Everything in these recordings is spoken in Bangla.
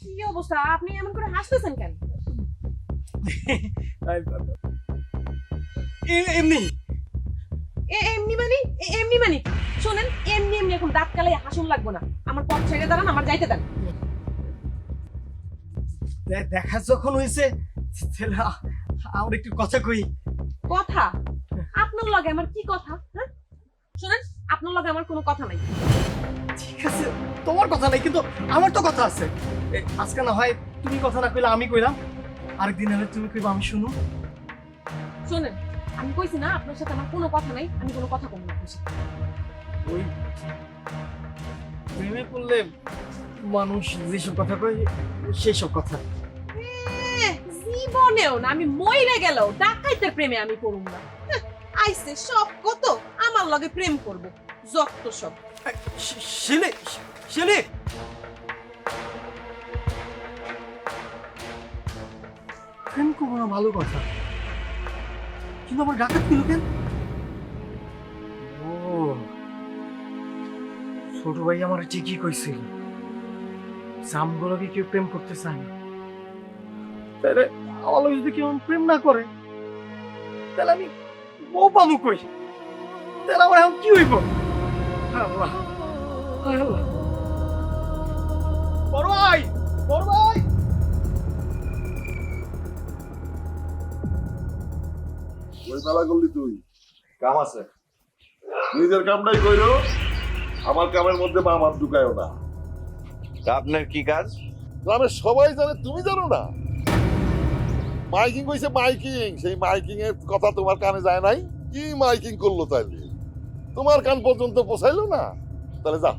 কি অবস্থা? আপনি এমন করে হাসতেছেন কেন? এমনি। এমনি মানে? এমনি মানে? এমনি এমনি এখন দাঁত কালে হাসুন লাগবো না। আমার পথ ছেড়ে দাঁড়ান আমার যাইতে দেন। দেখা যখন হইছে ছেলে আমার একটু কথা কই। কথা? আপনার লগে আমার কি কথা? হ্যাঁ? শোনেন আপনার লগে আমার কোনো কথা নাই। ঠিক আছে তোমার কথা নাই কিন্তু আমার তো কথা আছে। এ, আজকে না হয় তুমি কথা না কইলে আমি কইলাম। আরেকদিন হলে তুমি কইবা আমি শুনো। শোনেন আমি কইছি না আপনার সাথে আমার কোনো কথা নাই আমি কোনো কথা বলব না আপনার সাথে। ওই প্রেমে পড়লে মানুষ যেসব কথা কয় সেই সব কথা। এ, জীবনেও না আমি মইরে গেলেও ডাকাইতের প্রেমে আমি পড়ুম না। হ্যাঁ, আইছে সব কত আমার লগে প্রেম করব যত সব। শিলে শিলে প্রেম করব না ভালো কথা। কিন্তু আমার ডাকাত দিল কেন? ও ছোট ভাই আমার ঠিকই কইছিল। জামগুলোকে কেউ প্রেম করতে চায় না? তাহলে আমার লোক যদি কেউ প্রেম না করে তাহলে আমি বউ পাবো কই? তাহলে আমার এখন কি হইব? আল্লাহ আল্লাহ। বড় ভাই বড় ভাই ওই মেলা করলি তুই। কাম আছে। নিজের কামটাই কইরো আমার কামের মধ্যে মা আমার ঢুকায়ও না। আপনার কি কাজ? গ্রামের সবাই জানে তুমি জানো না। মাইকিং কইছে মাইকিং সেই মাইকিং এর কথা তোমার কানে যায় নাই। কি মাইকিং করল তাইলে? তোমার কান পর্যন্ত পৌঁছাইলো না? তাহলে যাও।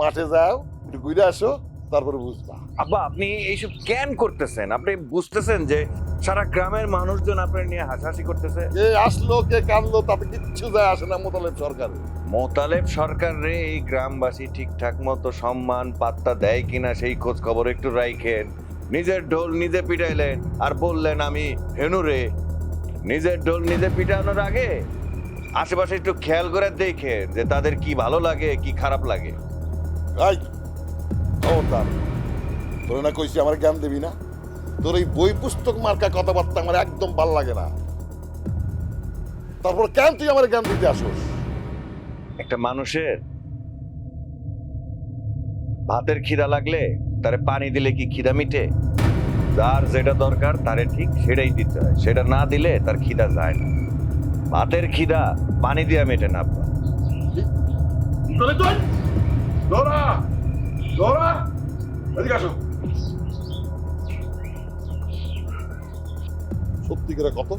মাঠে যাও একটু ঘুরে আসো তারপরে বুঝবা। আব্বা আপনি এইসব কেন করতেছেন? আপনি বুঝতেছেন যে সারা গ্রামের মানুষজন আপনার নিয়ে হাসাহাসি করতেছে? কে আসলো কে কানলো তাতে কিচ্ছু যায় আসে না মোতালেব সরকার মোতালেব সরকার রে এই গ্রামবাসী ঠিকঠাক মতো সম্মান পাত্তা দেয় কিনা সেই খোঁজ খবর একটু রাইখেন। নিজের ঢোল নিজে পিটাইলেন আর বললেন আমি হেনু রে। নিজের ঢোল নিজে পিটানোর আগে আশেপাশে একটু খেয়াল করে দেখে যে তাদের কি ভালো লাগে কি খারাপ লাগে। এই খবরদার। তোর না কইছি আমার জ্ঞান দিবি না? তোর এই বই পুস্তক মার্কা কথাবার্তা আমার একদম ভালো লাগে না। তারপর কেন তুই আমার জ্ঞান দিতে আসোস? একটা মানুষের ভাতের খিদা লাগলে তারে পানি দিলে কি খিদা মিটে? যার যেটা দরকার তারে ঠিক সেটাই দিতে হয়। সেটা না দিলে তার খিদা যায় না। ভাতের খিদা পানি দিয়া মেটে না তুই দৌড়া দৌড়া। এদিকে আসো। সত্যি করে কত?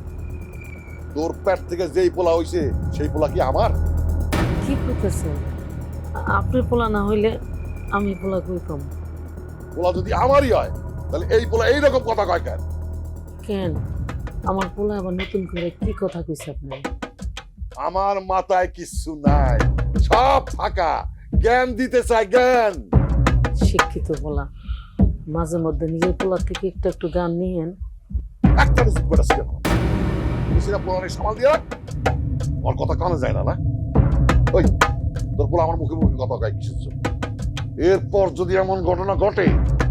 তোর পেট থেকে যেই পোলা হইছে সেই পোলা কি আমার? কি করতেছেন আপনি পোলা না হইলে আমি পোলা কই পাম পোলা যদি আমারই হয় তাহলে এই পোলা এইরকম কথা কয় কেন? কেন? আমার পোলা আবার নতুন করে কি কথা কইছে আপনি আমার মাথায় কিচ্ছু নাই। সব ফাঁকা। জ্ঞান দিতে চায় জ্ঞান। শিক্ষিত পোলা। মাঝে মধ্যে নিজের পোলা থেকে একটু একটু গান নিয়েন। একটা রিসিভ করে নাও সেটা পোলারে সামাল দিয়ে। রাখ ওর কথা কানে যায় না না? ওই তোর পোলা আমার মুখে মুখে কথা কয় জন্য? এরপর যদি এমন ঘটনা ঘটে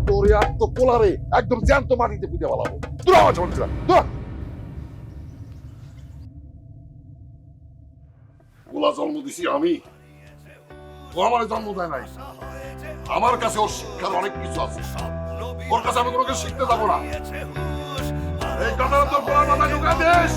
তোর এই আত্ম পোলারে একদম জ্যান্ত মাটিতে পুঁতে বলাবো তোর আওয়াজ বলছি তোর পোলা জন্ম দিছি আমি। ও আমার জন্ম দেয় নাই। আমার কাছে ওর শিক্ষার অনেক কিছু আছে। ওর কাছে আমি কোনো কিছু শিখতে যাব না। এই কথা তোর পোলার মাথায় ঢুকা দিস।